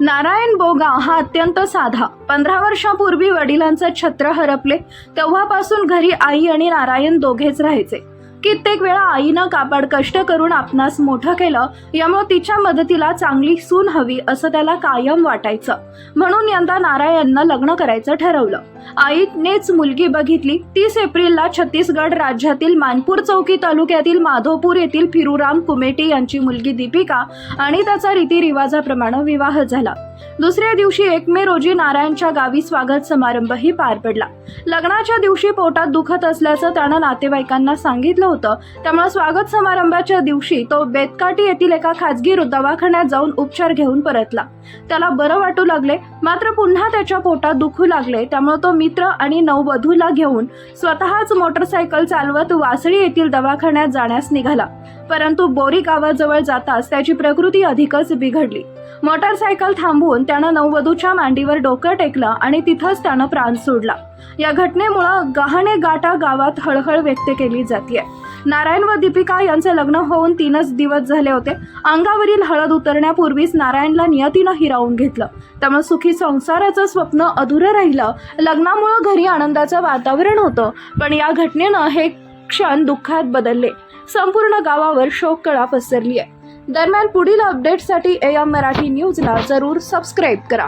नारायण बोगा हा अत्यंत साधा. पंधरा वर्षापूर्वी वडिलांचं छत्र हरपले तेव्हापासून घरी आई आणि नारायण दोघेच राहायचे. कित्येक वेळा आईनं कापड कष्ट करून आपणास मोठं केलं यामुळे तिच्या मदतीला चांगली सून हवी असं त्याला कायम वाटायचं. म्हणून यंदा नारायणनं लग्न करायचं ठरवलं. आईनेच मुलगी बघितली. तीस एप्रिलला छत्तीसगड राज्यातील मानपूर चौकी तालुक्यातील माधोपूर येथील फिरूराम कुमेटी यांची मुलगी दीपिका आणि त्याचा रीतिरिवाजाप्रमाणे विवाह झाला. दुसऱ्या दिवशी एक मे रोजी नारायणच्या गावी स्वागत समारंभही पार पडला. लग्नाच्या दिवशी पोटात दुखत असल्याचं त्यानं नातेवाईकांना सांगितलं होतं. त्यामुळे स्वागत समारंभाच्या दिवशी तो बेतकाटी येथील एका खाजगी दवाखान्यात जाऊन उपचार घेऊन परतला. त्याला बरं वाटू लागले. मात्र पुन्हा त्याच्या पोटात दुखू लागले. त्यामुळे तो मित्र आणि नववधूला घेऊन स्वतःच मोटरसायकल चालवत वासळी येथील दवाखान्यात जाण्यास निघाला. परंतु बोरी गावाजवळ जाताच त्याची प्रकृती अधिकच बिघडली. मोटारसायकल थांबवून त्यानं नववधूच्या मांडीवर डोकं टेकलं आणि तिथंच त्यानं प्राण सोडला. या घटनेमुळं गहाणे गाटा गावात हळहळ व्यक्त केली जाते नारायण व दीपिका यांचे लग्न होऊन तीनच दिवस झाले होते. अंगावरील हळद उतरण्यापूर्वीच नारायणला नियतीनं हिरावून घेतलं. त्यामुळे सुखी संसाराचं स्वप्न अधुरं राहिलं. लग्नामुळं घरी आनंदाचं वातावरण होतं. पण या घटनेनं हे क्षण दुःखात बदलले. संपूर्ण गावावर शोककळा पसरली आहे दरम्यान पुढील अपडेटसाठी ए एम मराठी न्यूजला जरूर सबस्क्राईब करा.